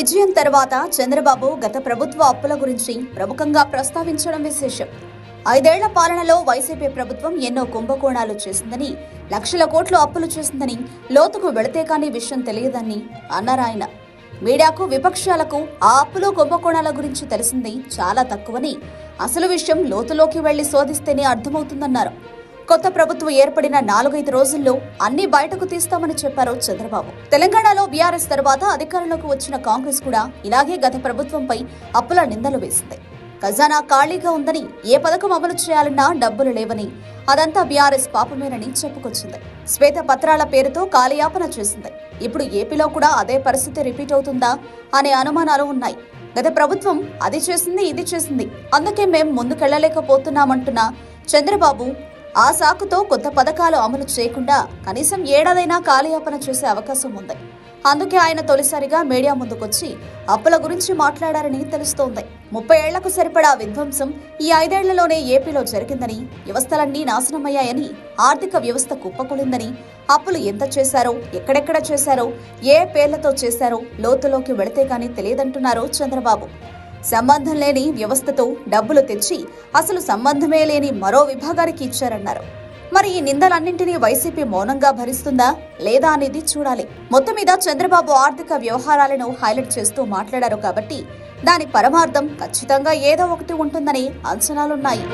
విజయం తర్వాత చంద్రబాబు గత ప్రభుత్వ అప్పుల గురించి ప్రముఖంగా ప్రస్తావించడం విశేషం. ఐదేళ్ళ పాలనలో వైసీపీ ప్రభుత్వం ఎన్నో కుంభకోణాలు చేసిందని లక్షల కోట్లు అప్పులు చేసిందని లోతుకు వెళితే కానీ విషయం తెలియదని అన్నారు ఆయన. మీడియాకు విపక్షాలకు ఆ అప్పులు కుంభకోణాల గురించి తెలిసింది చాలా తక్కువని అసలు విషయం లోతులోకి వెళ్ళి శోధిస్తేనే అర్థమవుతుందన్నారు. కొత్త ప్రభుత్వం ఏర్పడిన నాలుగైదు రోజుల్లో అన్ని బయటకు తీస్తామని చెప్పారు చంద్రబాబు. తెలంగాణలో బీఆర్ఎస్ తర్వాత అధికారంలోకి వచ్చిన కాంగ్రెస్ కూడా ఇలాగే గత ప్రభుత్వంపై అప్పుల నిందలు వేసింది. ఖజానా ఖాళీగా ఉందని ఏ పథకం అమలు చేయాలన్నా డబ్బులు లేవని అదంతా బీఆర్ఎస్ పాపమేనని చెప్పుకొచ్చింది. శ్వేత పత్రాల పేరుతో కాలయాపన చేసింది. ఇప్పుడు ఏపీలో కూడా అదే పరిస్థితి రిపీట్ అవుతుందా అనే అనుమానాలు ఉన్నాయి. గత ప్రభుత్వం అది చేసింది ఇది చేసింది. అందుకే మేం ముందుకెళ్ళలేకపోతున్నామంటున్న చంద్రబాబు ఆ సాకుతో కొత్త పథకాలు అమలు చేయకుండా కనీసం ఏడాదైనా కాలయాపన చేసే అవకాశం ఉంది. అందుకే ఆయన తొలిసారిగా మీడియా ముందుకొచ్చి అప్పుల గురించి మాట్లాడారని తెలుస్తోంది. ముప్పై ఏళ్ళకు సరిపడా విధ్వంసం ఈ ఐదేళ్ళలోనే ఏపీలో జరిగిందని వ్యవస్థలన్నీ నాశనమయ్యాయని ఆర్థిక వ్యవస్థ కుప్పకూలిందని అప్పులు ఎంత చేశారో ఎక్కడెక్కడ చేశారో ఏ పేర్లతో చేశారో లోతులోకి వెళితే కానీ తెలియదంటున్నారు చంద్రబాబు. సంబంధం లేని వ్యవస్థతో డబ్బులు తెచ్చి అసలు సంబంధమే లేని మరో విభాగానికి ఇచ్చారన్నారు. మరి ఈ నిందలన్నింటినీ వైసీపీ మౌనంగా భరిస్తుందా లేదా అనేది చూడాలి. మొత్తం మీద చంద్రబాబు ఆర్థిక వ్యవహారాలను హైలైట్ చేస్తూ మాట్లాడారు కాబట్టి దాని పరమార్థం ఖచ్చితంగా ఏదో ఒకటి ఉంటుందని అంచనాలున్నాయి.